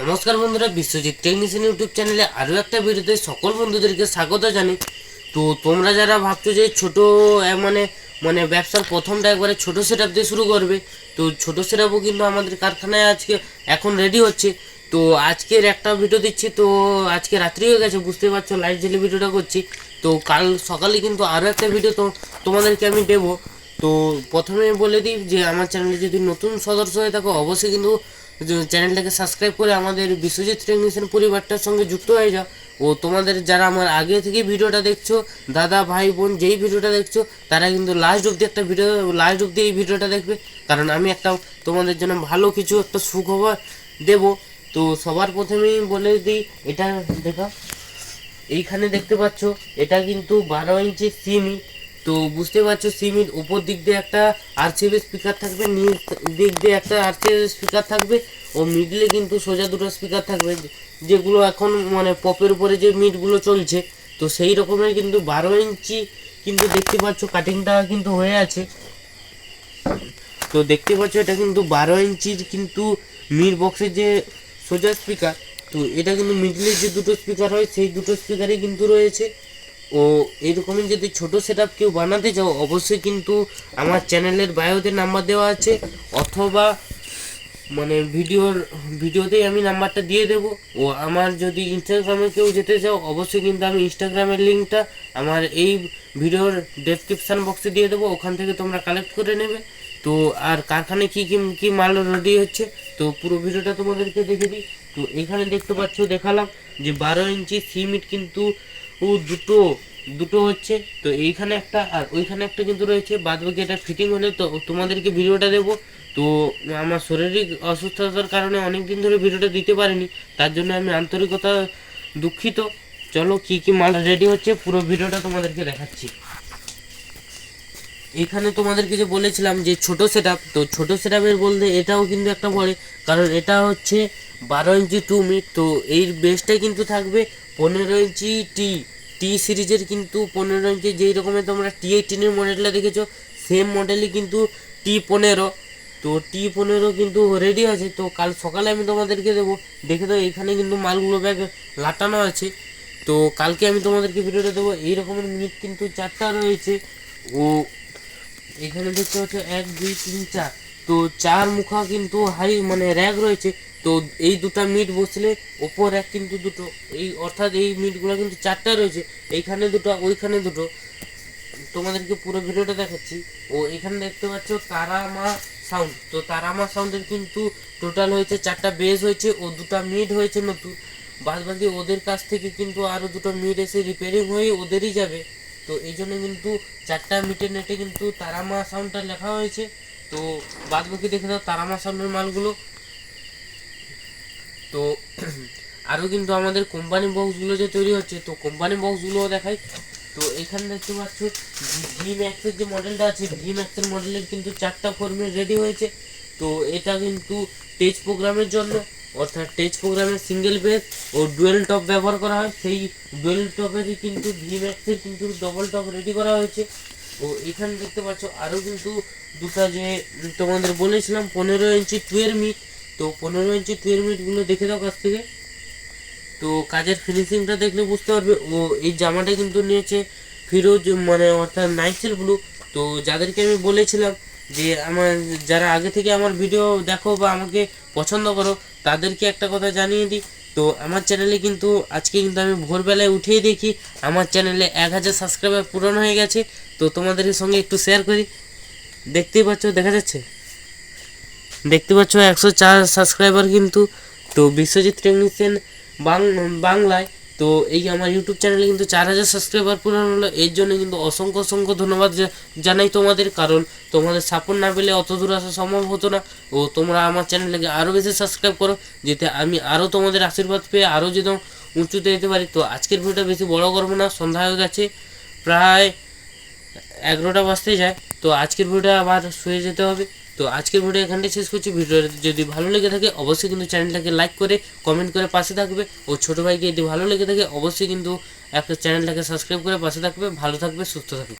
নমস্কার বন্ধুরা, Biswajit technician YouTube চ্যানেলে আরও একটা ভিডিওতে সকল বন্ধুদেরকে স্বাগত জানি তো তোমরা যারা ভাবছ যে ছোট মানে মানে ব্যবসার প্রথমটা একবারে ছোট সেট দিয়ে শুরু করবে, তো ছোট সেটআপও কিন্তু আমাদের কারখানায় আজকে এখন রেডি হচ্ছে। তো আজকের একটা ভিডিও দিচ্ছি, তো আজকে রাত্রি হয়ে গেছে বুঝতে পারছ, লাইট জেলে ভিডিওটা করছি। তো কাল সকালে কিন্তু আরও একটা ভিডিও তো তোমাদেরকে আমি দেবো। তো প্রথমে বলে দিই যে আমার চ্যানেলে যদি নতুন সদস্য হয়ে থাকো, অবশ্যই কিন্তু চ্যানেলটাকে সাবস্ক্রাইব করে আমাদের বিশ্বজিৎ টেকনিশিয়ান পরিবারটার সঙ্গে যুক্ত হয়ে যাও। ও তোমাদের যারা আমার আগে থেকে ভিডিওটা দেখছ, দাদা, ভাই, বোন যেই ভিডিওটা দেখছ, তারা কিন্তু লাস্ট অব্দি একটা ভিডিও লাস্ট অব্দি এই ভিডিওটা দেখবে। কারণ আমি একটা তোমাদের জন্য ভালো কিছু একটা সুখবর দেব। তো সবার প্রথমেই বলে দিই, এটা দেখা এইখানে দেখতে পাচ্ছ, এটা কিন্তু বারো ইঞ্চি সিমি তো বুঝতে পারছ, সিমির উপর দিক দিয়ে একটা আরসিবি স্পিকার থাকবে, নিচ দিক দিয়ে একটা আরসিবি স্পিকার থাকবে ও মিডলে কিন্তু সোজা দুটো স্পিকার থাকবে, যেগুলো এখন মানে পপের উপরে যে মিটগুলো চলছে, তো সেই রকমের কিন্তু বারো ইঞ্চি কিন্তু দেখতে পাচ্ছ কাটিংটা কিন্তু হয়ে আছে। তো দেখতে পাচ্ছ এটা কিন্তু বারো ইঞ্চির কিন্তু মিড বক্সের যে সোজা স্পিকার তো এটা কিন্তু মিডলের যে দুটো স্পিকার হয়, সেই দুটো স্পিকারই কিন্তু রয়েছে। ও এইরকমই যদি ছোট সেট আপ কেউ বানাতে চাও, অবশ্যই কিন্তু আমার চ্যানেলের বায়োতে নাম্বার দেওয়া আছে, অথবা মানে ভিডিওর ভিডিওতেই আমি নাম্বারটা দিয়ে দেবো। ও আমার যদি ইনস্টাগ্রামে কেউ যেতে চাও, অবশ্যই কিন্তু আমি ইনস্টাগ্রামের লিঙ্কটা আমার এই ভিডিওর ডেসক্রিপশান বক্সে দিয়ে দেবো, ওখান থেকে তোমরা কালেক্ট করে নেবে। তো আর কারখানায় কী কী কী মাল রেডি হচ্ছে, তো পুরো ভিডিওটা তোমাদেরকে দেখে দিই। তো এখানে দেখতে পাচ্ছ, দেখালাম যে বারো ইঞ্চি সিমিট কিন্তু ও দুটো দুটো হচ্ছে, তো এইখানে একটা আর ওইখানে একটা কিন্তু রয়েছে। বাদ বাকি এটা ফিটিং হলে তো তোমাদেরকে ভিডিওটা দেবো। তো আমার শারীরিক অসুস্থতার কারণে অনেক দিন ধরে ভিডিওটা দিতে পারিনি, তার জন্য আমি আন্তরিকতা দুঃখিত। চলো কি কি মাল রেডি হচ্ছে, পুরো ভিডিওটা তোমাদেরকে দেখাচ্ছি। এখানে তোমাদেরকে যে বলেছিলাম যে ছোট সেট আপ তো ছোট সেট বলতে এটাও কিন্তু একটা পড়ে কারণ এটা হচ্ছে বারো ইঞ্চি টু মিট তো এই বেসটাই কিন্তু থাকবে পনেরো ইঞ্চি টি টি সিরিজের কিন্তু পনেরো ইঞ্চি যেই রকমের তোমরা টি এইটিনের মডেলটা দেখেছ সেম মডেলই কিন্তু টি পনেরো। তো টি পনেরো কিন্তু রেডি আছে, তো কাল সকালে আমি তোমাদেরকে দেবো। দেখে তো এখানে কিন্তু মালগুলো ব্যাগ লাটানো আছে। তো কালকে আমি তোমাদেরকে ভিডিওটা দেবো। এই রকমের মিনিট কিন্তু চারটা রয়েছে। ও, এখানে দেখতে পাচ্ছ, এক, দুই, তিন, চার। তো চার মুখা কিন্তু হাই মানে র্যাক রয়েছে। তো এই দুটা মিট বসলে ওপর এক কিন্তু দুটো, এই অর্থাৎ এই মিটগুলো কিন্তু চারটা রয়েছে, এইখানে দুটো, ওইখানে দুটো। তোমাদেরকে পুরো ভিডিওটা দেখাচ্ছি। ও এখানে দেখতে পাচ্ছ তারামা সাউন্ড তো তারামা সাউন্ডের কিন্তু টোটাল হয়েছে চারটা বেস হয়েছে, ও দুটো মিড হয়েছে নতুন। বাদ বাকি ওদের কাছ থেকে কিন্তু আরও দুটো মিড এসে রিপেয়ারিং হয়ে ওদেরই যাবে। তো এই জন্য কিন্তু চারটা মিটের নেটে কিন্তু তারামা সাউন্ডটা লেখা হয়েছে। তো বাদ বাকি দেখে দাও তারামা সাউন্ডের মালগুলো। তো আরও কিন্তু আমাদের কোম্পানি বক্সগুলো যে তৈরি হচ্ছে, তো কোম্পানি বক্সগুলোও দেখাই। তো এখানে দেখতে পাচ্ছ ভি ম্যাক্সের যে মডেলটা আছে ভি ম্যাক্সের মডেলের কিন্তু চারটা ফর্মে রেডি হয়েছে। তো এটা কিন্তু টেচ প্রোগ্রামের জন্য, অর্থাৎ টেচ প্রোগ্রামের সিঙ্গেল বেস ও ডুয়েল টপ ব্যবহার করা হয়। সেই ডুয়েল টপেরই কিন্তু ভি ম্যাক্সের কিন্তু ডবল টপ রেডি করা হয়েছে। ও এখানে দেখতে পাচ্ছ আরও কিন্তু দুটা যে তোমাদের বলেছিলাম, পনেরো ইঞ্চি টুয়েলভ মিট তো পনেরো ইঞ্চি টুয়ের মিটগুলো দেখে দাও কাছ থেকে। তো কাজের ফিনিশিংটা দেখলে বুঝতে পারবে। ও এই জামাটা কিন্তু নিয়েছে ফিরোজ মানে অর্থাৎ নাইসেল ব্লু। তো যাদেরকে আমি বলেছিলাম যে আমার, যারা আগে থেকে আমার ভিডিও দেখো বা আমাকে পছন্দ করো, তাদেরকে একটা কথা জানিয়ে দিই। তো আমার চ্যানেলে কিন্তু, আজকে কিন্তু আমি ভোরবেলায় উঠেই দেখি, আমার চ্যানেলে এক হাজার সাবস্ক্রাইবার পূরণ হয়ে গেছে। তো তোমাদের সঙ্গে একটু শেয়ার করি। দেখতেই পাচ্ছ, দেখা যাচ্ছে? দেখতে পাচ্ছ একশো চার সাবস্ক্রাইবার কিন্তু। তো বিশ্বজিৎ টেকনিশিয়ান বাংলায়। তো এই আমার ইউটিউব চ্যানেলে কিন্তু চার হাজার সাবস্ক্রাইবার পূরণ হলো। এর জন্য কিন্তু অসংখ্য অসংখ্য ধন্যবাদ জানাই তোমাদের। কারণ তোমাদের সাপোর্ট না পেলে অত দূর আসা সম্ভব হতো না। ও তোমরা আমার চ্যানেলকে আরও বেশি সাবস্ক্রাইব করো, যাতে আমি আরও তোমাদের আশীর্বাদ পেয়ে আরও যেন উঁচুতে যেতে পারি। তো আজকের ভিডিওটা বেশি বড় করব না, সন্ধ্যা হয়ে গেছে। প্রায় এগারোটা বাজতে যায়। তো আজকের ভিডিওটা আবার শুয়ে যেতে হবে। তো আজকের ভিডিও এখানটাই শেষ করছি। ভিডিও যদি ভালো লেগে থাকে, অবশ্যই কিন্তু চ্যানেলটাকে লাইক করে কমেন্ট করে পাশে থাকবে। ও ছোটো ভাইকে যদি ভালো লেগে থাকে, অবশ্যই কিন্তু একটা চ্যানেলটাকে সাবস্ক্রাইব করে পাশে থাকবে। ভালো থাকবে, সুস্থ থাকবে।